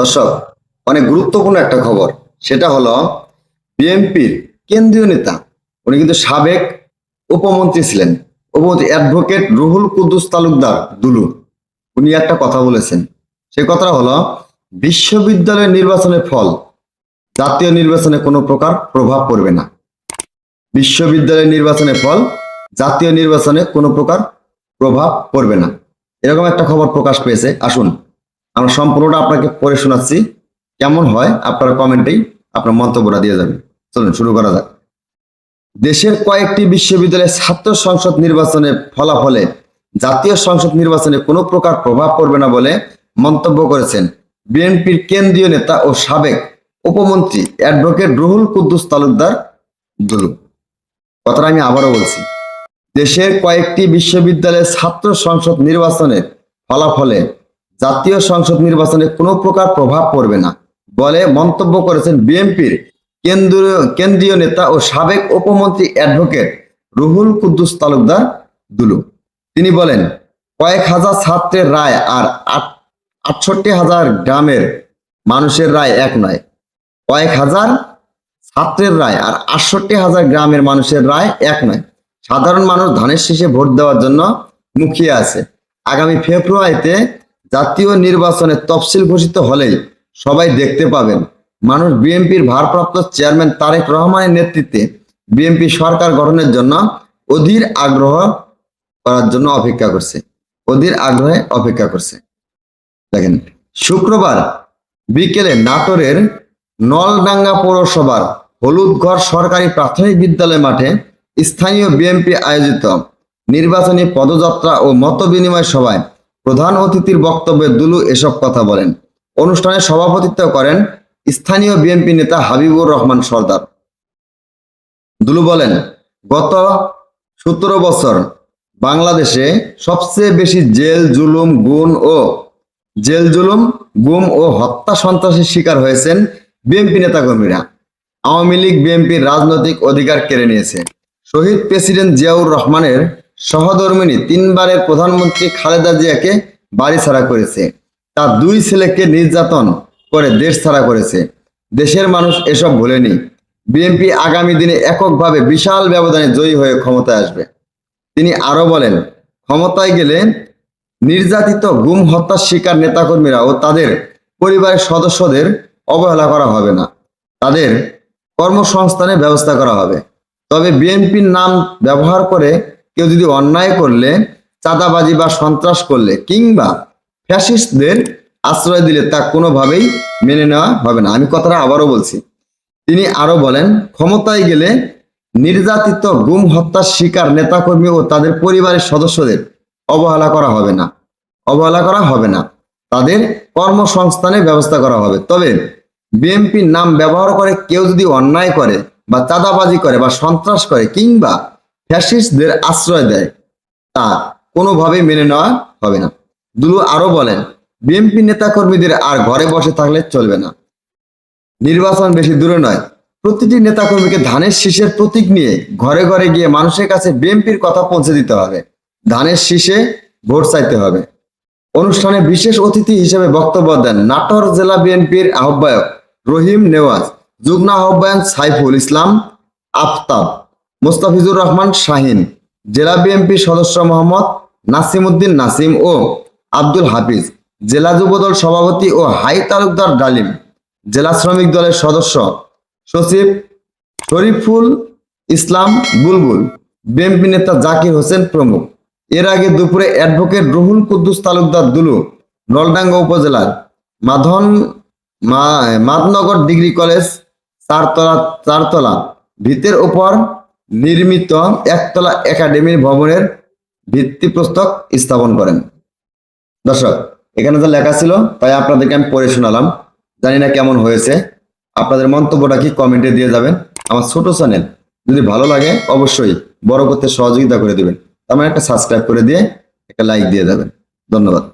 দর্শক, অনেক গুরুত্বপূর্ণ একটা খবর। সেটা হলো, বিএনপির কেন্দ্রীয় নেতা, উনি কিন্তু সাবেক উপমন্ত্রী ছিলেন। উপমন্ত্রী অ্যাডভোকেট রুহুল কুদ্দুস তালুকদার দুলু। উনি একটা কথা বলেছেন। সে কথাটা হলো, বিশ্ববিদ্যালয় নির্বাচনের ফল, জাতীয় নির্বাচনে কোনো প্রকার প্রভাব পড়বে না। বিশ্ববিদ্যালয় নির্বাচনের ফল, জাতীয় নির্বাচনে কোনো প্রকার প্রভাব পড়বে না। এরকম একটা খবর প্রকাশ পেয়েছে। আসুন। আমরা সম্পূর্ণটা আপনাকে পড়ে শোনাচ্ছি। কেমন হয় আপনারা কমেন্টেই আপনার মন্তব্যটা দিয়ে যাবেন চলুন, শুরু করা যাক। দেশের কয়েকটি বিশ্ববিদ্যালয়ের ছাত্র সংসদ নির্বাচনের ফলাফলে জাতীয় সংসদ নির্বাচনে কোনো প্রকার প্রভাব পড়বে না বলে মন্তব্য করেছেন বিএনপির কেন্দ্রীয় নেতা ও সাবেক উপমন্ত্রী অ্যাডভোকেট রুহুল কুদ্দুস তালুকদার দুলু। কথাটা আমি আবারও বলছি। দেশের কয়েকটি বিশ্ববিদ্যালয়ের ছাত্র সংসদ নির্বাচনের ফলাফলে জাতীয় সংসদ নির্বাচনে কোনো প্রকার প্রভাব পড়বে না বলে মন্তব্য করেছেন বিএনপির কেন্দ্রীয় কেন্দ্রীয় নেতা ও সাবেক উপমন্ত্রী অ্যাডভোকেট রুহুল কুদ্দুস তালুকদার দুলু। তিনি বলেন, কয়েক হাজার ছাত্রের রায় আর আট- আটষট্টি হাজার গ্রামের মানুষের রায় এক নয়। কয়েক হাজার ছাত্রের রায় আর আটষট্টি হাজার গ্রামের মানুষের রায় এক নয়। সাধারণ মানুষ ধানের শীষে ভোট দেওয়ার জন্য মুখিয়ে আছে। আগামী ফেব্রুয়ারিতে জাতীয় নির্বাচনে তফসিল ঘোষিত হলেই সবাই দেখতে পাবেন। মানুষ বিএনপির ভারপ্রাপ্ত চেয়ারম্যান তারেক রহমানের নেতৃত্বে বিএনপি সরকার গঠনের জন্য অধীর আগ্রহ করার জন্য অপেক্ষা করছে। অধীর আগ্রহে অপেক্ষা করছে। দেখেন, শুক্রবার বিকেলে নাটোরের নলডাঙ্গা পৌরসভার হলুদঘর সরকারি প্রাথমিক বিদ্যালয় মাঠে স্থানীয় বিএনপি আয়োজিত নির্বাচনী পদযাত্রা ও মত বিনিময় সভায় প্রধান অতিথির বক্তব্যে দুলু এসব কথা বলেন। অনুষ্ঠানে সভাপতিত্ব করেন স্থানীয় বিএনপি নেতা হাবিবুর রহমান সর্দার। দুলু বলেন, গত সতেরো বছর বাংলাদেশে সবচেয়ে বেশি জেল, জুলুম গুণ ও জেল, জুলুম, গুম ও হত্যা সন্ত্রাসের শিকার হয়েছেন বিএনপি নেতাকর্মীরা। আওয়ামী লীগ বিএনপির রাজনৈতিক অধিকার কেড়ে নিয়েছে। শহীদ প্রেসিডেন্ট জিয়াউর রহমানের সহধর্মিনী তিনবারের প্রধানমন্ত্রী খালেদা জিয়াকে বাড়ি ছাড়া করেছে। তার দুই ছেলেকে নির্যাতন করে দেশ ছাড়া করেছে। দেশের মানুষ এসব ভুলেনি। বিএনপি আগামী দিনে এককভাবে বিশাল ব্যবধানে জয়ী হয়ে ক্ষমতায় আসবে। তিনি আরও বলেন, ক্ষমতায় গেলে নির্যাতিত, গুম, হত্যার শিকার নেতাকর্মীরা ও তাদের পরিবারের সদস্যদের অবহেলা করা হবে না। তাদের কর্মসংস্থানের ব্যবস্থা করা হবে। তবে বিএনপির নাম ব্যবহার করে কেউ যদি অন্যায় করলে, চাঁদাবাজি বা সন্ত্রাস করলে কিংবা ফ্যাসিস্টদের আশ্রয় দিলে তা কোনোভাবেই মেনে নেওয়া হবে না। আমি কথাটা আবারও বলছি। তিনি আরও বলেন, ক্ষমতায় গেলে নির্যাতিত, গুম, হত্যার শিকার নেতাকর্মী ও তাদের পরিবারের সদস্যদের অবহেলা করা হবে না। অবহেলা করা হবে না। তাদের কর্মসংস্থানের ব্যবস্থা করা হবে। তবে বিএনপির নাম ব্যবহার করে কেউ যদি অন্যায় করে বা চাঁদাবাজি করে বা সন্ত্রাস করে কিংবা ফ্যাসিস্টদের আশ্রয় দেয়, তা কোনোভাবেই মেনে নেওয়া হবে না। দুলু আরও বলেন, বিএনপি নেতাকর্মীদের আর ঘরে বসে থাকলে চলবে না। নির্বাচন বেশি দূরে নয়। প্রতিটি নেতাকর্মীকে ধানের শীষের প্রতীক নিয়ে ঘরে ঘরে গিয়ে মানুষের কাছে বিএনপির কথা পৌঁছে দিতে হবে। ধানের শীষে ভোট চাইতে হবে। অনুষ্ঠানে বিশেষ অতিথি হিসেবে বক্তব্য দেন নাটোর জেলা বিএনপির আহ্বায়ক রহিম নেওয়াজ, যুগ্ম আহ্বায়ক সাইফুল ইসলাম আফতাব। মোস্তাফিজুর রহমান, শাহিন। জেলা বিএনপি সদস্য মোহাম্মদ নাসিমউদ্দিন নাসিম ও আব্দুল হাফিজ। জেলা যুবদল সভাপতি ও হাই তালুকদার ডালিম। জেলা শ্রমিক দলের সদস্য সচিব শরীফুল ইসলাম বুলবুল। বিএনপি নেতা জাকির হোসেন প্রমুখ। এর আগে দুপুরে অ্যাডভোকেট রুহুল কুদ্দুস তালুকদার দুলু, নলডাঙ্গা উপজেলার মাধন মাদনগর ডিগ্রি কলেজ, চারতলা চারতলা ভিতের উপর নির্মিত একতলা একাডেমির ভবনের ভিত্তিপ্রস্তক স্থাপন করেন। দর্শক, এখানে যা লেখা ছিল তাই আপনাদেরকে আমি পড়ে শোনালাম। জানি না কেমন হয়েছে। আপনাদের মন্তব্যটা কি কমেন্টে দিয়ে যাবেন। আমার ছোট চ্যানেল যদি ভালো লাগে অবশ্যই বড় করতে সহযোগিতা করে দিবেন। আমার একটা সাবস্ক্রাইব করে দিয়ে একটা লাইক দিয়ে যাবেন। ধন্যবাদ।